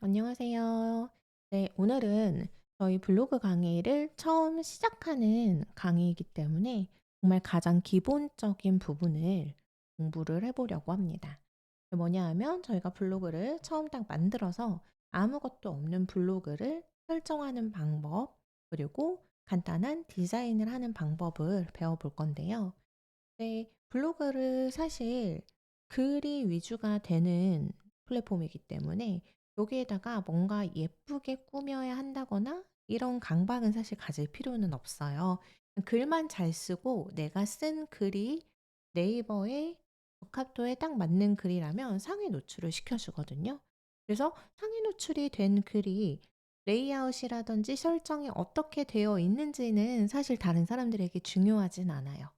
안녕하세요. 네, 오늘은 저희 블로그 강의를 처음 시작하는 강의이기 때문에 정말 가장 기본적인 부분을 공부를 해보려고 합니다. 뭐냐 하면 저희가 블로그를 처음 딱 만들어서 아무것도 없는 블로그를 설정하는 방법, 그리고 간단한 디자인을 하는 방법을 배워볼 건데요. 네, 블로그를 사실 글이 위주가 되는 플랫폼이기 때문에 여기에다가 뭔가 예쁘게 꾸며야 한다거나 이런 강박은 사실 가질 필요는 없어요. 글만 잘 쓰고 내가 쓴 글이 네이버에 적합도에 딱 맞는 글이라면 상위 노출을 시켜주거든요. 그래서 상위 노출이 된 글이 레이아웃이라든지 설정이 어떻게 되어 있는지는 사실 다른 사람들에게 중요하진 않아요.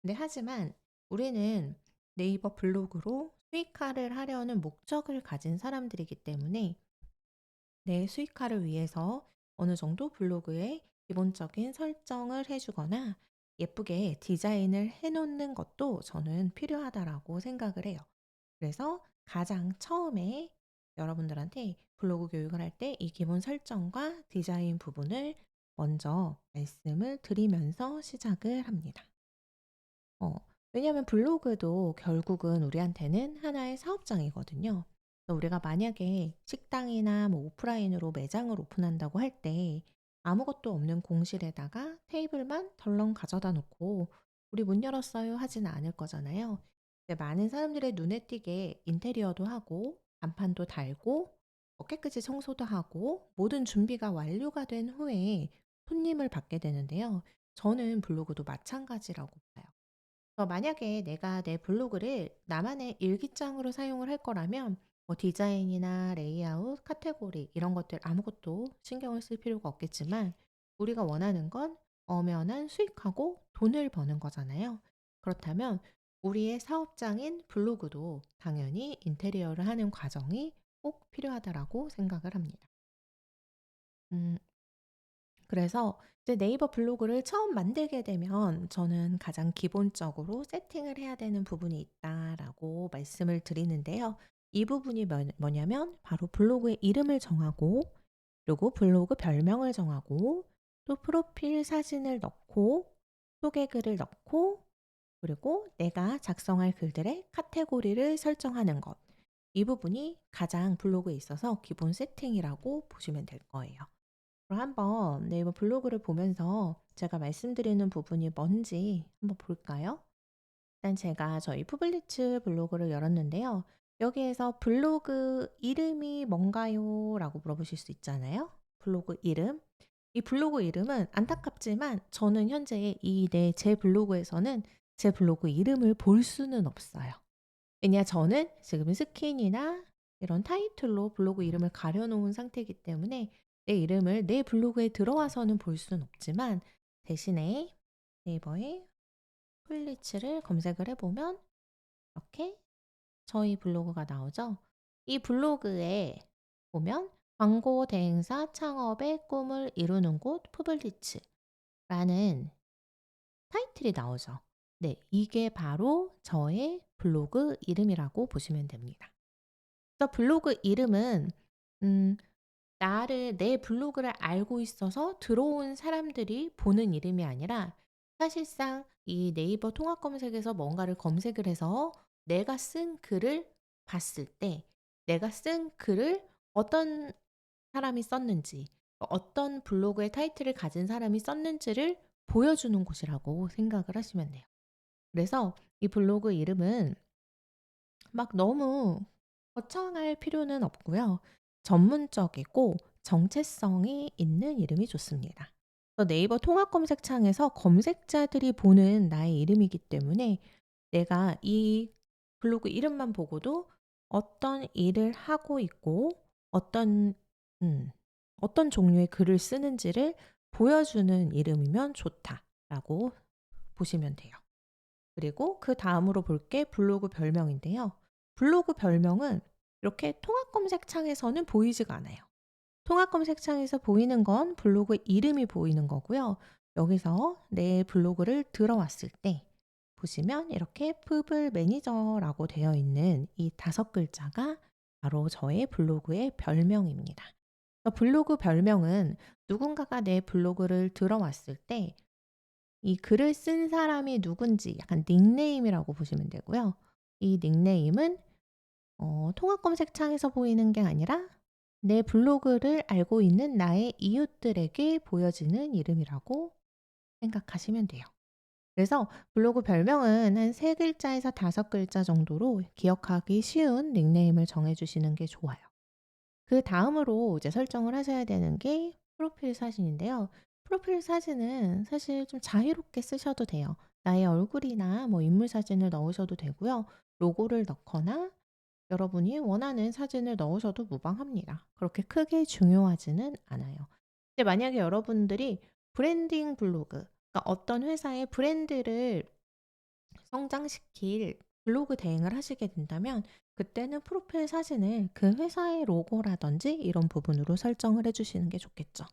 근데 하지만 우리는 네이버 블로그로 수익화를 하려는 목적을 가진 사람들이기 때문에 내 수익화를 위해서 어느 정도 블로그에 기본적인 설정을 해주거나 예쁘게 디자인을 해놓는 것도 저는 필요하다라고 생각을 해요. 그래서 가장 처음에 여러분들한테 블로그 교육을 할 때 이 기본 설정과 디자인 부분을 먼저 말씀을 드리면서 시작을 합니다. 어, 왜냐하면 블로그도 결국은 우리한테는 하나의 사업장이거든요. 우리가 만약에 식당이나 뭐 오프라인으로 매장을 오픈한다고 할 때 아무것도 없는 공실에다가 테이블만 덜렁 가져다 놓고 우리 문 열었어요 하지는 않을 거잖아요. 많은 사람들의 눈에 띄게 인테리어도 하고 간판도 달고 뭐 깨끗이 청소도 하고 모든 준비가 완료가 된 후에 손님을 받게 되는데요. 저는 블로그도 마찬가지라고 봐요. 어, 만약에 내가 내 블로그를 나만의 일기장으로 사용을 할 거라면 뭐 디자인이나 레이아웃, 카테고리 이런 것들 아무것도 신경을 쓸 필요가 없겠지만 우리가 원하는 건 엄연한 수익하고 돈을 버는 거잖아요. 그렇다면 우리의 사업장인 블로그도 당연히 인테리어를 하는 과정이 꼭 필요하다라고 생각을 합니다. 음, 그래서 이제 네이버 블로그를 처음 만들게 되면 저는 가장 기본적으로 세팅을 해야 되는 부분이 있다라고 말씀을 드리는데요. 이 부분이 뭐- 뭐냐면 바로 블로그의 이름을 정하고 그리고 블로그 별명을 정하고 또 프로필 사진을 넣고 소개 글을 넣고 그리고 내가 작성할 글들의 카테고리를 설정하는 것. 이 부분이 가장 블로그에 있어서 기본 세팅이라고 보시면 될 거예요. 한번 네이버 블로그를 보면서 제가 말씀드리는 부분이 뭔지 한번 볼까요? 일단 제가 저희 푸블리츠 블로그를 열었는데요. 여기에서 블로그 이름이 뭔가요? 라고 물어보실 수 있잖아요. 블로그 이름. 이 블로그 이름은 안타깝지만 저는 현재 이내제 블로그에서는 제 블로그 이름을 볼 수는 없어요. 왜냐 저는 지금 스킨이나 이런 타이틀로 블로그 이름을 가려놓은 상태이기 때문에 내 이름을 내 블로그에 들어와서는 볼 수는 없지만 대신에 네이버에 폴리츠를 검색을 해보면 이렇게 저희 블로그가 나오죠. 이 블로그에 보면 광고 대행사 창업의 꿈을 이루는 곳 푸블리츠라는 타이틀이 나오죠. 네, 이게 바로 저의 블로그 이름이라고 보시면 됩니다. 그래서 블로그 이름은 음, 나를 내 블로그를 알고 있어서 들어온 사람들이 보는 이름이 아니라 사실상 이 네이버 통합 검색에서 뭔가를 검색을 해서 내가 쓴 글을 봤을 때 내가 쓴 글을 어떤 사람이 썼는지 어떤 블로그의 타이틀을 가진 사람이 썼는지를 보여주는 곳이라고 생각을 하시면 돼요. 그래서 이 블로그 이름은 막 너무 거창할 필요는 없고요. 전문적이고 정체성이 있는 이름이 좋습니다. 네이버 통합 검색창에서 검색자들이 보는 나의 이름이기 때문에 내가 이 블로그 이름만 보고도 어떤 일을 하고 있고 어떤 음, 어떤 종류의 글을 쓰는지를 보여주는 이름이면 좋다라고 보시면 돼요. 그리고 그 다음으로 볼 게 블로그 별명인데요. 블로그 별명은 이렇게 통합 검색창에서는 보이지가 않아요. 통합 검색창에서 보이는 건 블로그 이름이 보이는 거고요. 여기서 내 블로그를 들어왔을 때 보시면 이렇게 푸블 매니저라고 되어 있는 이 다섯 글자가 바로 저의 블로그의 별명입니다. 어 블로그 별명은 누군가가 내 블로그를 들어왔을 때 이 글을 쓴 사람이 누군지 약간 닉네임이라고 보시면 되고요. 이 닉네임은 어 통합 검색창에서 보이는 게 아니라 내 블로그를 알고 있는 나의 이웃들에게 보여지는 이름이라고 생각하시면 돼요. 그래서 블로그 별명은 한3 글자에서 5 글자 정도로 기억하기 쉬운 닉네임을 정해 주시는 게 좋아요. 그 다음으로 이제 설정을 하셔야 되는 게 프로필 사진인데요. 프로필 사진은 사실 좀 자유롭게 쓰셔도 돼요. 나의 얼굴이나 뭐 인물 사진을 넣으셔도 되고요. 로고를 넣거나 여러분이 원하는 사진을 넣으셔도 무방합니다. 그렇게 크게 중요하지는 않아요. 근데 만약에 여러분들이 브랜딩 블로그 그러니까 어떤 회사의 브랜드를 성장시킬 블로그 대행을 하시게 된다면 그때는 프로필 사진을 그 회사의 로고라든지 이런 부분으로 설정을 해 주시는 게 좋겠죠.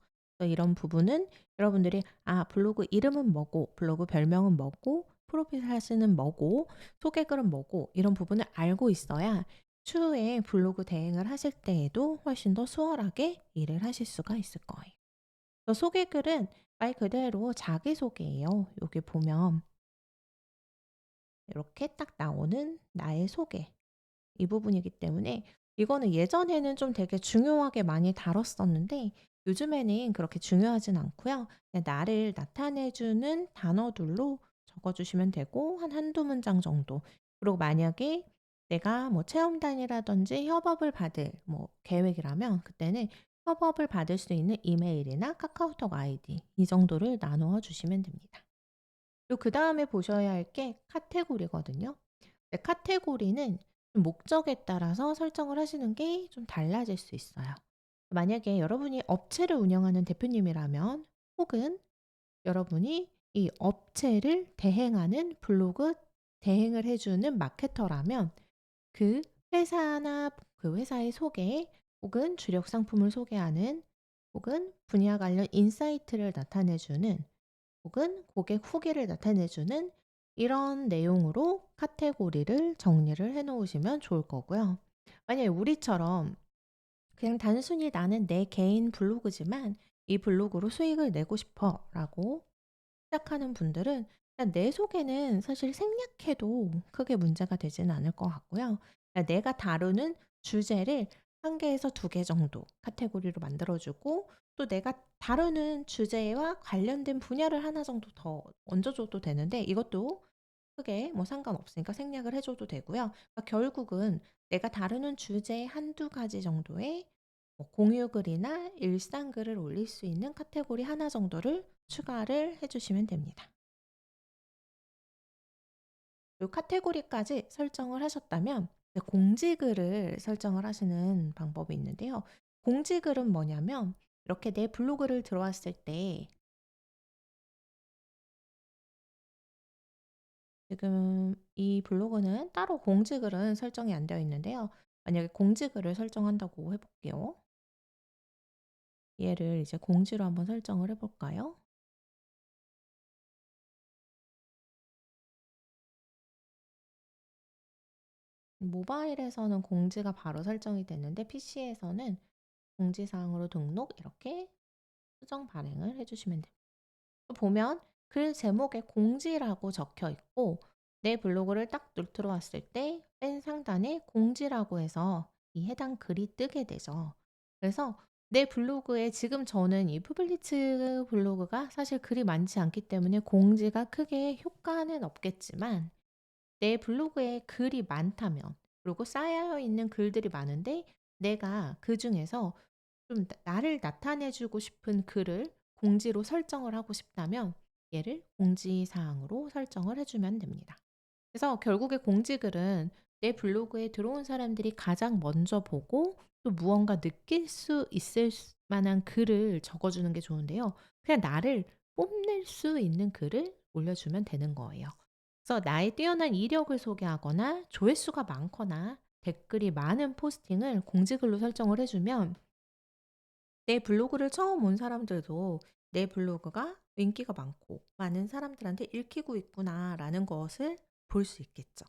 이런 부분은 여러분들이 '아 블로그 이름은 뭐고 블로그 별명은 뭐고 프로필 사진은 뭐고 소개글은 뭐고.' 이런 부분을 알고 있어야 추후에 블로그 대행을 하실 때에도 훨씬 더 수월하게 일을 하실 수가 있을 거예요. 소개글은 말 그대로 자기소개예요. 여기 보면 이렇게 딱 나오는 나의 소개 이 부분이기 때문에 이거는 예전에는 좀 되게 중요하게 많이 다뤘었는데 요즘에는 그렇게 중요하진 않고요. 나를 나타내 주는 단어들로 적어 주시면 되고 한 한두 문장 정도. 그리고 만약에 내가 뭐 체험단이라든지 협업을 받을 뭐 계획이라면 그때는 협업을 받을 수 있는 이메일이나 카카오톡 아이디 이 정도를 나누어 주시면 됩니다. 그리고 그 다음에 보셔야 할 게 카테고리거든요. 네 카테고리는 목적에 따라서 설정을 하시는 게 좀 달라질 수 있어요. 만약에 여러분이 업체를 운영하는 대표님이라면 혹은 여러분이 이 업체를 대행하는 블로그 대행을 해 주는 마케터라면 그 회사나 그 회사의 소개 혹은 주력 상품을 소개하는 혹은 분야 관련 인사이트를 나타내 주는 혹은 고객 후기를 나타내 주는 이런 내용으로 카테고리를 정리를 해 놓으시면 좋을 거고요. 만약에 우리처럼 그냥 단순히 '나는 내 개인 블로그지만 이 블로그로 수익을 내고 싶어.'라고 시작하는 분들은 내 소개는 사실 생략해도 크게 문제가 되지는 않을 것 같고요. 그냥 내가 다루는 주제를 1 개에서 2개 정도 카테고리로 만들어 주고 또 내가 다루는 주제와 관련된 분야를 하나 정도 더 얹어 줘도 되는데 이것도 크게 뭐 상관없으니까 생략을 해 줘도 되고요. 그러니까 결국은 내가 다루는 주제 한두 가지 정도의 뭐 공유 글이나 일상 글을 올릴 수 있는 카테고리 하나 정도를 추가를 해 주시면 됩니다. 요 카테고리까지 설정을 하셨다면 이제 공지글을 설정을 하시는 방법이 있는데요. 공지글은 뭐냐면 이렇게 내 블로그를 들어왔을 때 지금 이 블로그는 따로 공지글은 설정이 안 되어 있는데요. 만약에 공지글을 설정한다고 해 볼게요. 얘를 이제 공지로 한번 설정을 해 볼까요? 모바일에서는 공지가 바로 설정이 되는데 PC에서는 공지사항으로 등록 이렇게 수정 발행을 해 주시면 됩니다. 또 보면 글 제목에 공지라고 적혀 있고 내 블로그를 딱눌 들어왔을 때 맨 상단에 공지라고 해서 이 해당 글이 뜨게 되죠. 그래서 내 블로그에 지금 저는 이 푸블리츠 블로그가 사실 글이 많지 않기 때문에 공지가 크게 효과는 없겠지만 내 블로그에 글이 많다면 그리고 쌓여 있는 글들이 많은데 내가 그 중에서 좀 나 나를 나타내 주고 싶은 글을 공지로 설정을 하고 싶다면 얘를 공지 사항으로 설정을 해 주면 됩니다. 그래서 결국에 공지글은 내 블로그에 들어온 사람들이 가장 먼저 보고 또 무언가 느낄 수 있을 수 만한 글을 적어 주는 게 좋은데요. 그냥 나를 뽐낼 수 있는 글을 올려주면 되는 거예요. 그래서 나의 뛰어난 이력을 소개하거나 조회수가 많거나 댓글이 많은 포스팅을 공지글로 설정을 해 주면 내 블로그를 처음 온 사람들도 '내 블로그가 인기가 많고 많은 사람들한테 읽히고 있구나.'라는 것을 볼 수 있겠죠.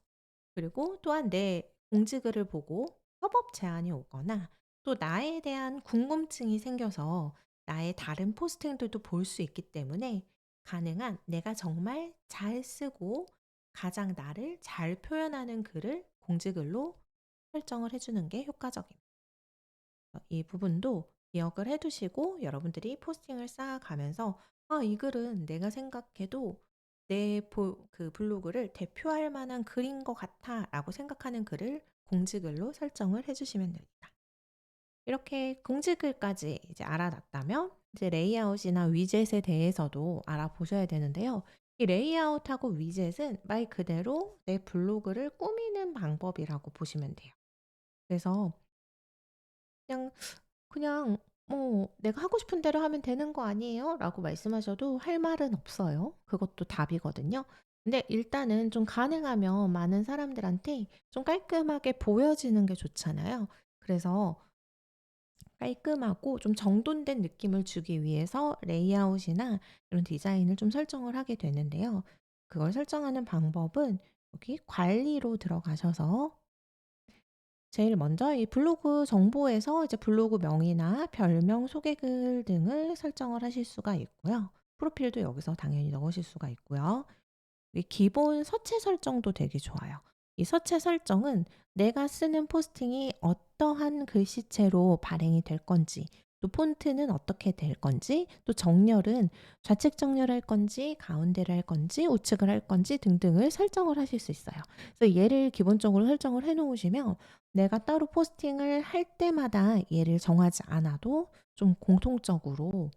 그리고 또한 내 공지글을 보고 협업 제안이 오거나 또 나에 대한 궁금증이 생겨서 나의 다른 포스팅들도 볼 수 있기 때문에 가능한 내가 정말 잘 쓰고 가장 나를 잘 표현하는 글을 공지글로 설정을 해 주는 게 효과적입니다. 어이 부분도 기억을 해 두시고 여러분들이 포스팅을 쌓아가면서 '아 이 글은 내가 생각해도 내 보 그 블로그를 대표할 만한 글인 것 같아.'라고 생각하는 글을 공지글로 설정을 해 주시면 됩니다. 이렇게 공지글까지 이제 알아놨다면 이제 레이아웃이나 위젯에 대해서도 알아보셔야 되는데요. 이 레이아웃하고 위젯은 말 그대로 내 블로그를 꾸미는 방법이라고 보시면 돼요. 그래서 그냥 그냥 뭐 "내가 하고 싶은 대로 하면 되는 거 아니에요?"라고 말씀하셔도 할 말은 없어요. 그것도 답이거든요. 근데 일단은 좀 가능하면 많은 사람들한테 좀 깔끔하게 보여지는 게 좋잖아요. 그래서 깔끔하고 좀 정돈된 느낌을 주기 위해서 레이아웃이나 이런 디자인을 좀 설정을 하게 되는데요. 그걸 설정하는 방법은 여기 관리로 들어가셔서 제일 먼저 이 블로그 정보에서 이제 블로그 명이나 별명, 소개글 등을 설정을 하실 수가 있고요. 프로필도 여기서 당연히 넣으실 수가 있고요. 이 기본 서체 설정도 되게 좋아요. 이 서체 설정은 내가 쓰는 포스팅이 어떠한 글씨체로 발행이 될 건지, 또 폰트는 어떻게 될 건지, 또 정렬은 좌측 정렬할 건지, 가운데를 할 건지, 우측을 할 건지 등등을 설정을 하실 수 있어요. 그래서 얘를 기본적으로 설정을 해 놓으시면 내가 따로 포스팅을 할 때마다 얘를 정하지 않아도 좀 공통적으로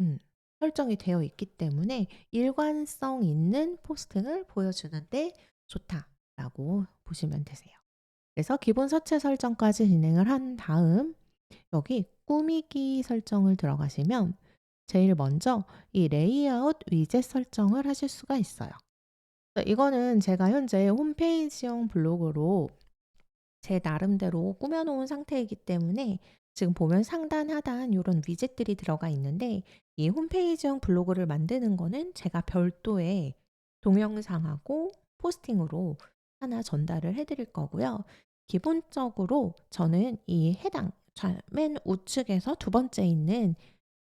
음 설정이 되어 있기 때문에 '일관성 있는 포스팅을 보여주는 데 좋다.'라고 보시면 되세요. 그래서 기본 서체 설정까지 진행을 한 다음 여기 꾸미기 설정을 들어가시면 제일 먼저 이 레이아웃 위젯 설정을 하실 수가 있어요. 이거는 제가 현재 홈페이지용 블로그로 제 나름대로 꾸며 놓은 상태이기 때문에 지금 보면 상단, 하단 요런 위젯들이 들어가 있는데 이 홈페이지용 블로그를 만드는 거는 제가 별도의 동영상하고 포스팅으로 하나 전달을 해 드릴 거고요. 기본적으로 저는 이 해당 맨 우측에서 두 번째 있는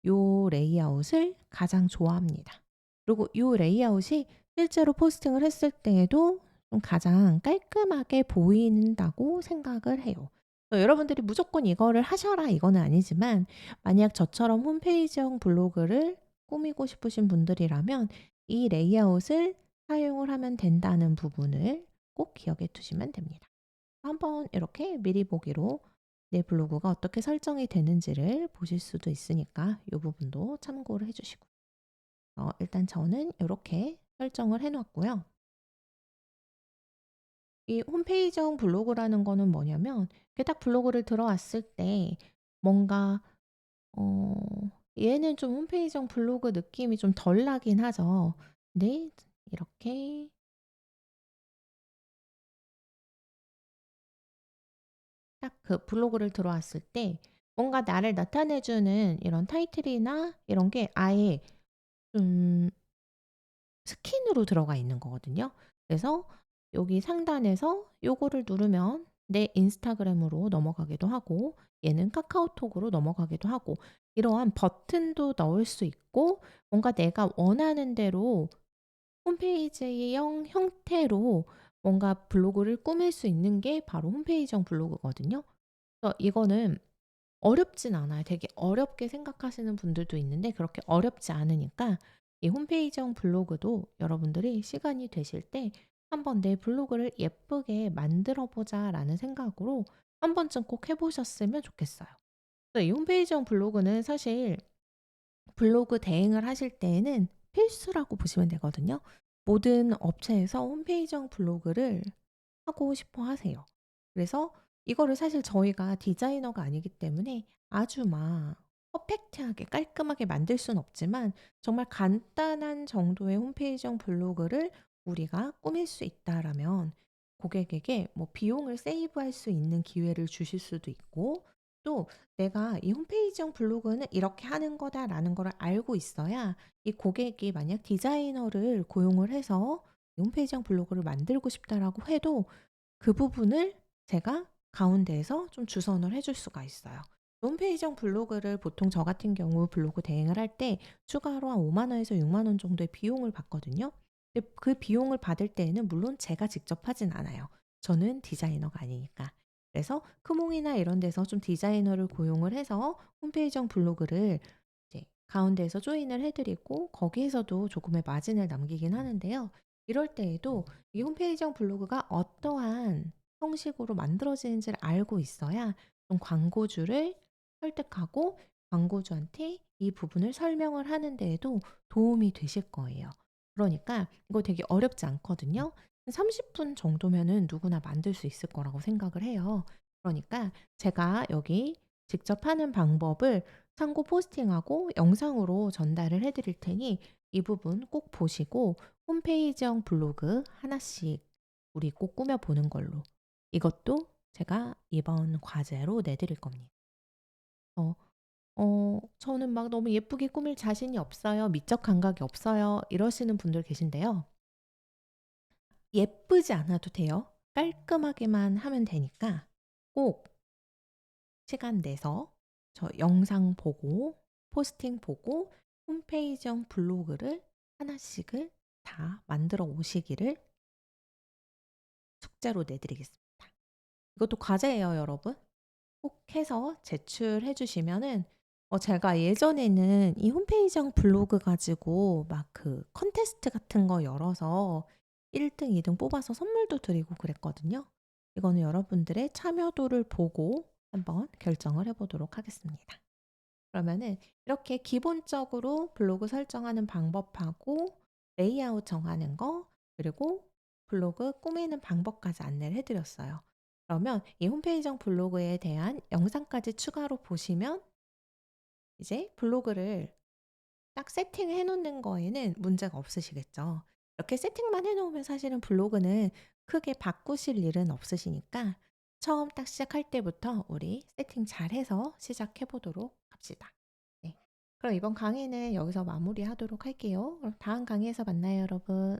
요 레이아웃을 가장 좋아합니다. 그리고 요 레이아웃이 실제로 포스팅을 했을 때에도 좀 가장 깔끔하게 보인다고 생각을 해요. 어 여러분들이 무조건 이거를 하셔라 이거는 아니지만 만약 저처럼 홈페이지용 블로그를 꾸미고 싶으신 분들이라면 이 레이아웃을 사용을 하면 된다는 부분을 꼭 기억해 두시면 됩니다. 한번 이렇게 미리 보기로 내 블로그가 어떻게 설정이 되는지를 보실 수도 있으니까 이 부분도 참고를 해 주시고 어 일단 저는 이렇게 설정을 해 놨고요. 이 홈페이지용 블로그라는 거는 뭐냐면 딱 블로그를 들어왔을 때 뭔가 어 얘는 좀 홈페이지용 블로그 느낌이 좀 덜 나긴 하죠. 네. 이렇게 딱 그 블로그를 들어왔을 때 뭔가 나를 나타내 주는 이런 타이틀이나 이런 게 아예 좀 스킨으로 들어가 있는 거거든요. 그래서 여기 상단에서 요거를 누르면 내 인스타그램으로 넘어가기도 하고 얘는 카카오톡으로 넘어가기도 하고 이러한 버튼도 넣을 수 있고 뭔가 내가 원하는 대로 홈페이지형 형태로 뭔가 블로그를 꾸밀 수 있는 게 바로 홈페이지형 블로그거든요. 그래서 이거는 어렵진 않아요. 되게 어렵게 생각하시는 분들도 있는데 그렇게 어렵지 않으니까 이 홈페이지형 블로그도 여러분들이 시간이 되실 때 '한번 내 블로그를 예쁘게 만들어 보자.'라는 생각으로 한 번쯤 꼭 해 보셨으면 좋겠어요. 이 홈페이지용 블로그는 사실 블로그 대행을 하실 때에는 필수라고 보시면 되거든요. 모든 업체에서 홈페이지용 블로그를 하고 싶어 하세요. 그래서 이거를 사실 저희가 디자이너가 아니기 때문에 아주 막 퍼펙트하게 깔끔하게 만들 수는 없지만 정말 간단한 정도의 홈페이지용 블로그를 우리가 꾸밀 수 있다라면 고객에게 뭐 비용을 세이브할 수 있는 기회를 주실 수도 있고 또 내가 이 홈페이지용 블로그는 이렇게 하는 거다라는 거를 알고 있어야 이 고객이 만약 디자이너를 고용을 해서 홈페이지용 블로그를 만들고 싶다라고 해도 그 부분을 제가 가운데에서 좀 주선을 해줄 수가 있어요. 홈페이지형 블로그를 보통 저 같은 경우 블로그 대행을 할 때 추가로 한 5만 원에서 6만 원 정도의 비용을 받거든요. 그 비용을 받을 때에는 물론 제가 직접 하진 않아요. 저는 디자이너가 아니니까. 그래서 크몽이나 이런 데서 좀 디자이너를 고용을 해서 홈페이지형 블로그를 이제 가운데에서 조인을 해드리고 거기에서도 조금의 마진을 남기긴 하는데요. 이럴 때에도 이 홈페이지형 블로그가 어떠한 형식으로 만들어지는지를 알고 있어야 좀 광고주를 설득하고 광고주한테 이 부분을 설명을 하는 데에도 도움이 되실 거예요. 그러니까 이거 되게 어렵지 않거든요. 30분 정도면은 누구나 만들 수 있을 거라고 생각을 해요. 그러니까 제가 여기 직접 하는 방법을 참고 포스팅하고 영상으로 전달을 해 드릴 테니 이 부분 꼭 보시고 홈페이지형 블로그 하나씩 우리 꼭 꾸며 보는 걸로 이것도 제가 이번 과제로 내드릴 겁니다. 어, 어, 저는 막 너무 예쁘게 꾸밀 자신이 없어요. 미적 감각이 없어요. 이러시는 분들 계신데요. 예쁘지 않아도 돼요. 깔끔하게만 하면 되니까 꼭 시간 내서 저 영상 보고 포스팅 보고 홈페이지형 블로그를 하나씩을 다 만들어 오시기를 숙제로 내드리겠습니다. 이것도 과제예요, 여러분. 꼭 해서 제출해 주시면은 어 제가 예전에는 이 홈페이지형 블로그 가지고 막 그 컨테스트 같은 거 열어서 1등, 2등 뽑아서 선물도 드리고 그랬거든요. 이거는 여러분들의 참여도를 보고 한번 결정을 해 보도록 하겠습니다. 그러면은 이렇게 기본적으로 블로그 설정하는 방법하고 레이아웃 정하는 거 그리고 블로그 꾸미는 방법까지 안내를 해 드렸어요. 그러면 이 홈페이지형 블로그에 대한 영상까지 추가로 보시면 이제 블로그를 딱 세팅해 놓는 거에는 문제가 없으시겠죠. 이렇게 세팅만 해 놓으면 사실은 블로그는 크게 바꾸실 일은 없으시니까 처음 딱 시작할 때부터 우리 세팅 잘 해서 시작해 보도록 합시다. 네. 그럼 이번 강의는 여기서 마무리하도록 할게요. 그럼 다음 강의에서 만나요, 여러분.